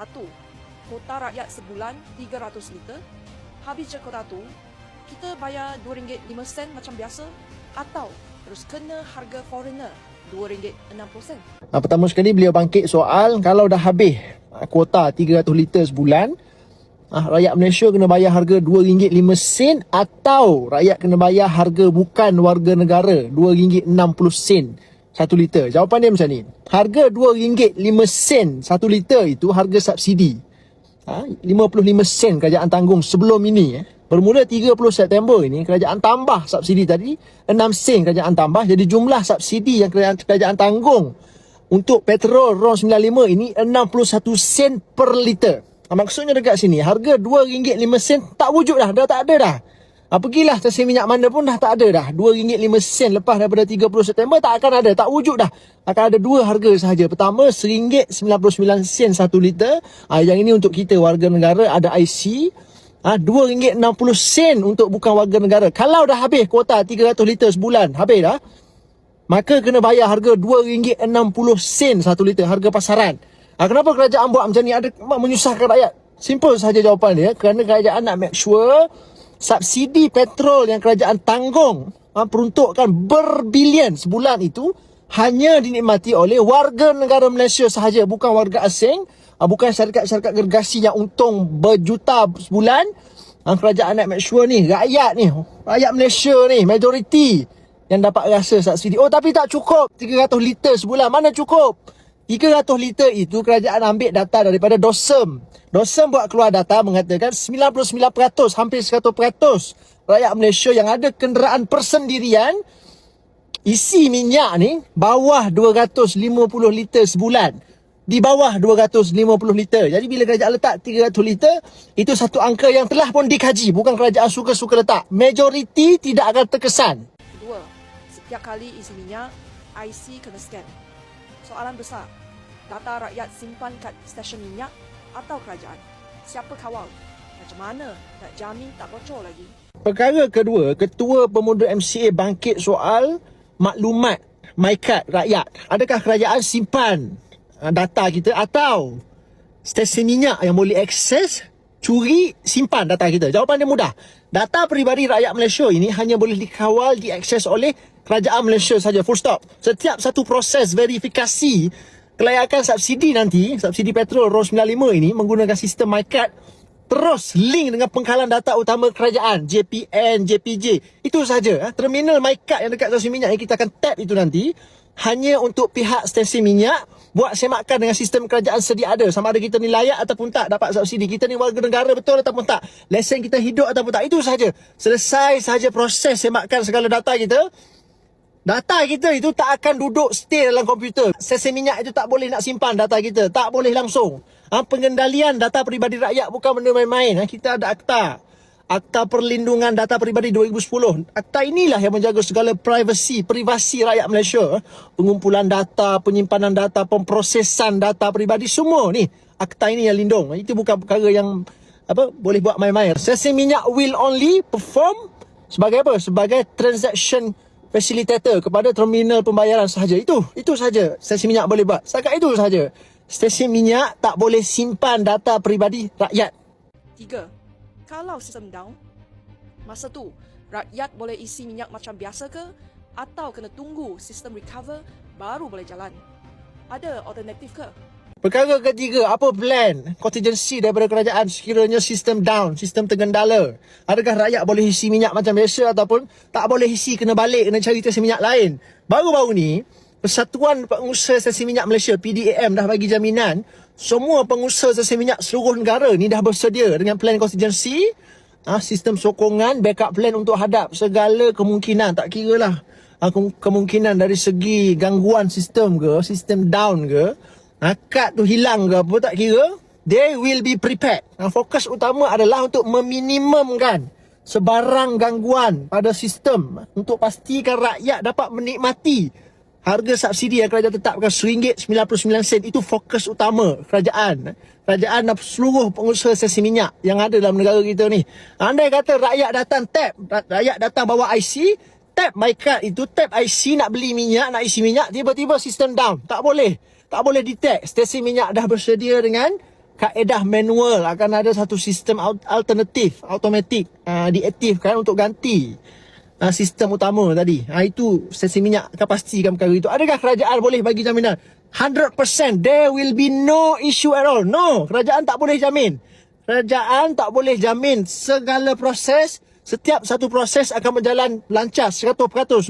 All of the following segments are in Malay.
Satu, kota rakyat sebulan 300 liter. Habis je kota tu, kita bayar RM2.05 macam biasa atau terus kena harga foreigner RM2.60. Ah, pertama sekali beliau bangkit soal kalau dah habis ah, kuota 300 liter sebulan, ah, rakyat Malaysia kena bayar harga RM2.05 atau rakyat kena bayar harga bukan warga negara RM2.60 satu liter. Jawapan dia macam ni. Harga RM2.05 satu liter itu harga subsidi. Ha, 55 sen kerajaan tanggung sebelum ini. Eh. Bermula 30 September ini, kerajaan tambah subsidi tadi. 6 sen kerajaan tambah. Jadi jumlah subsidi yang kerajaan, kerajaan tanggung untuk petrol RON 95 ini 61 sen per liter. Ha, maksudnya dekat sini, harga RM2.05 tak wujud dah. Dah tak ada dah. Ha, pergilah stesen minyak mana pun dah tak ada dah. RM2.05 lepas daripada 30 September tak akan ada. Tak wujud dah. Akan ada dua harga sahaja. Pertama RM1.99 satu liter. Ha, yang ini untuk kita warga negara ada IC. Ha, RM2.60 untuk bukan warga negara. Kalau dah habis kuota 300 liter sebulan. Habis dah. Maka kena bayar harga RM2.60 satu liter. Harga pasaran. Ha, kenapa kerajaan buat macam ni? Ada menyusahkan rakyat. Simple sahaja jawapan dia. Kerana kerajaan nak make sure subsidi petrol yang kerajaan tanggung ha, peruntukkan berbilion sebulan itu hanya dinikmati oleh warga negara Malaysia sahaja bukan warga asing ha, bukan syarikat-syarikat gergasi yang untung berjuta sebulan. Ha, kerajaan nak make sure ni rakyat ni rakyat Malaysia ni majoriti yang dapat rasa subsidi. Oh tapi tak cukup 300 liter sebulan. Mana cukup 300 liter itu kerajaan ambil data daripada DOSEM. DOSEM buat keluar data mengatakan 99% hampir 100% rakyat Malaysia yang ada kenderaan persendirian isi minyak ni bawah 250 liter sebulan. Di bawah 250 liter. Jadi bila kerajaan letak 300 liter, itu satu angka yang telah pun dikaji. Bukan kerajaan suka-suka letak. Majoriti tidak akan terkesan. Dua, setiap kali isi minyak, IC kena scan. Soalan besar, data rakyat simpan kat stesen minyak atau kerajaan? Siapa kawal? Macam mana nak jamin tak bocor lagi? Perkara kedua, Ketua Pemuda MCA bangkit soal maklumat MyCard rakyat. Adakah kerajaan simpan uh, data kita atau stesen minyak yang boleh akses curi simpan data kita? Jawapan dia mudah. Data peribadi rakyat Malaysia ini hanya boleh dikawal, diakses oleh kerajaan Malaysia saja. Full stop. Setiap satu proses verifikasi kelayakan subsidi nanti, subsidi petrol ROS 95 ini menggunakan sistem MyCard terus link dengan pengkalan data utama kerajaan JPN, JPJ. Itu saja. Eh. Terminal MyCard yang dekat stesen minyak yang kita akan tap itu nanti hanya untuk pihak stesen minyak buat semakan dengan sistem kerajaan sedia ada. Sama ada kita ni layak ataupun tak dapat subsidi. Kita ni warga negara betul ataupun tak. Lesen kita hidup ataupun tak. Itu saja. Selesai saja proses semakan segala data kita. Data kita itu tak akan duduk stay dalam komputer. Sesi minyak itu tak boleh nak simpan data kita. Tak boleh langsung. Ha, pengendalian data peribadi rakyat bukan benda main-main. Ha, kita ada akta. Akta Perlindungan Data Peribadi 2010. Akta inilah yang menjaga segala privasi, privasi rakyat Malaysia. Ha. Pengumpulan data, penyimpanan data, pemprosesan data peribadi, semua ni. Akta ini yang lindung. Itu bukan perkara yang apa boleh buat main-main. Sesi minyak will only perform sebagai apa? Sebagai transaction facilitator kepada terminal pembayaran sahaja. Itu, itu sahaja stesen minyak boleh buat. Setakat itu sahaja. Stesen minyak tak boleh simpan data peribadi rakyat. Tiga, kalau sistem down, masa tu rakyat boleh isi minyak macam biasa ke atau kena tunggu sistem recover baru boleh jalan? Ada alternatif ke? Perkara ketiga, apa plan contingency daripada kerajaan sekiranya sistem down, sistem tergendala? Adakah rakyat boleh isi minyak macam biasa ataupun tak boleh isi, kena balik, kena cari stesen minyak lain? Baru-baru ni, Persatuan Pengusaha Stesen Minyak Malaysia, PDAM, dah bagi jaminan semua pengusaha stesen minyak seluruh negara ni dah bersedia dengan plan contingency, ah, sistem sokongan, backup plan untuk hadap segala kemungkinan, tak kira lah ah, kemungkinan dari segi gangguan sistem ke, sistem down ke, akad tu hilang ke apa tak kira? They will be prepared. Yang fokus utama adalah untuk meminimumkan sebarang gangguan pada sistem untuk pastikan rakyat dapat menikmati harga subsidi yang kerajaan tetapkan. RM1.99 itu fokus utama kerajaan. Kerajaan dan seluruh pengusaha sesi minyak yang ada dalam negara kita ni. Andai kata rakyat datang tap rakyat datang bawa IC tap my card itu tap IC nak beli minyak nak isi minyak tiba-tiba sistem down. Tak boleh tak boleh detect stesen minyak dah bersedia dengan kaedah manual akan ada satu sistem al- alternatif automatik uh, diaktifkan untuk ganti uh, sistem utama tadi. Ha, itu stesen minyak akan pastikan perkara itu. Adakah kerajaan boleh bagi jaminan? 100% there will be no issue at all. No, kerajaan tak boleh jamin. Kerajaan tak boleh jamin segala proses, setiap satu proses akan berjalan lancar 100%.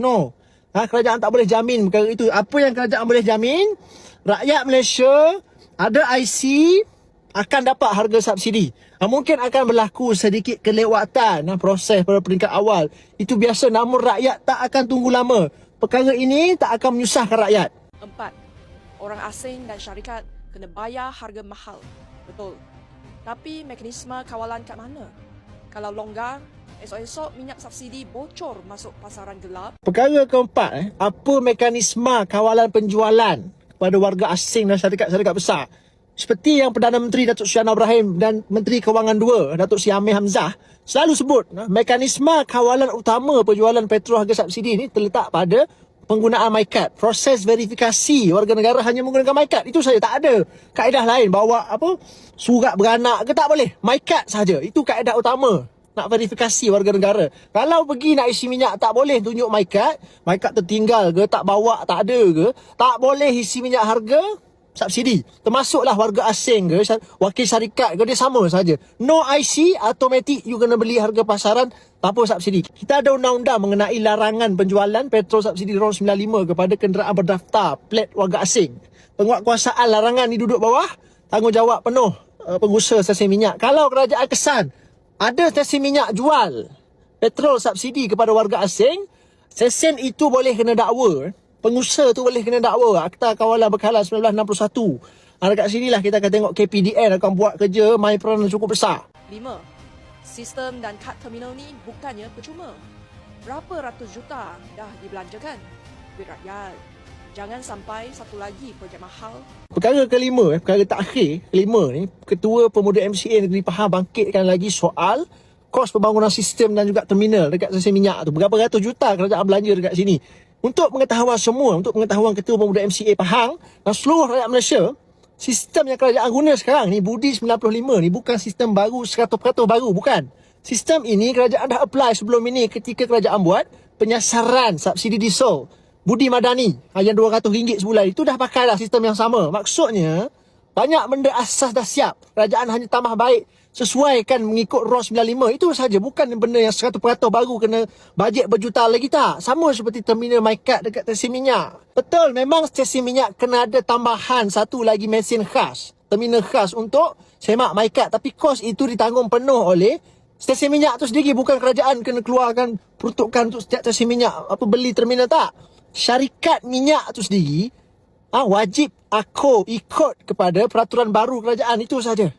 No. Ha, kerajaan tak boleh jamin perkara itu. Apa yang kerajaan boleh jamin? Rakyat Malaysia ada IC akan dapat harga subsidi. Ha, mungkin akan berlaku sedikit kelewatan ha, proses pada peringkat awal. Itu biasa namun rakyat tak akan tunggu lama. Perkara ini tak akan menyusahkan rakyat. Empat, orang asing dan syarikat kena bayar harga mahal. Betul. Tapi mekanisme kawalan kat mana? Kalau longgar, esok-esok minyak subsidi bocor masuk pasaran gelap. Perkara keempat, eh, apa mekanisme kawalan penjualan kepada warga asing dan syarikat-syarikat besar? Seperti yang Perdana Menteri Datuk Seri Anwar Ibrahim dan Menteri Kewangan II Datuk Seri Amir Hamzah selalu sebut mekanisme kawalan utama penjualan petrol harga subsidi ini terletak pada penggunaan MyCard. Proses verifikasi warga negara hanya menggunakan MyCard. Itu saja tak ada kaedah lain bawa apa surat beranak ke tak boleh. MyCard saja. Itu kaedah utama nak verifikasi warga negara. Kalau pergi nak isi minyak tak boleh tunjuk MyCard, MyCard tertinggal ke tak bawa tak ada ke, tak boleh isi minyak harga subsidi. Termasuklah warga asing ke, wakil syarikat ke, dia sama saja. No IC, automatic you kena beli harga pasaran tanpa subsidi. Kita ada undang-undang mengenai larangan penjualan petrol subsidi RON 95 kepada kenderaan berdaftar plat warga asing. Penguatkuasaan larangan ni duduk bawah, tanggungjawab penuh uh, pengusaha stesen minyak. Kalau kerajaan kesan ada stesen minyak jual petrol subsidi kepada warga asing, stesen itu boleh kena dakwa. Pengusaha tu boleh kena dakwa. Akta Kawalan Bekalan 1961. Ha, dekat sinilah kita akan tengok KPDN akan buat kerja main peranan cukup besar. Lima, sistem dan kad terminal ni bukannya percuma. Berapa ratus juta dah dibelanjakan? Duit rakyat. Jangan sampai satu lagi projek mahal Perkara kelima, eh, perkara terakhir, kelima ni, Ketua Pemuda MCA Negeri Pahang bangkitkan lagi soal kos pembangunan sistem dan juga terminal dekat stesen minyak tu. Berapa ratus juta kerajaan belanja dekat sini. Untuk pengetahuan semua, untuk pengetahuan Ketua Pemuda MCA Pahang dan seluruh rakyat Malaysia, sistem yang kerajaan guna sekarang ni, Budi 95 ni bukan sistem baru, 100% baru, bukan. Sistem ini kerajaan dah apply sebelum ini ketika kerajaan buat penyasaran subsidi diesel. Budi Madani yang RM200 sebulan itu dah pakai dah sistem yang sama. Maksudnya banyak benda asas dah siap. Kerajaan hanya tambah baik sesuaikan mengikut ROS 95. Itu saja bukan benda yang 100% baru kena bajet berjuta lagi tak. Sama seperti terminal MyCard dekat stesen minyak. Betul memang stesen minyak kena ada tambahan satu lagi mesin khas. Terminal khas untuk semak MyCard. Tapi kos itu ditanggung penuh oleh stesen minyak tu sendiri. Bukan kerajaan kena keluarkan peruntukan untuk setiap stesen minyak apa beli terminal tak syarikat minyak tu sendiri ah wajib aku ikut kepada peraturan baru kerajaan itu saja.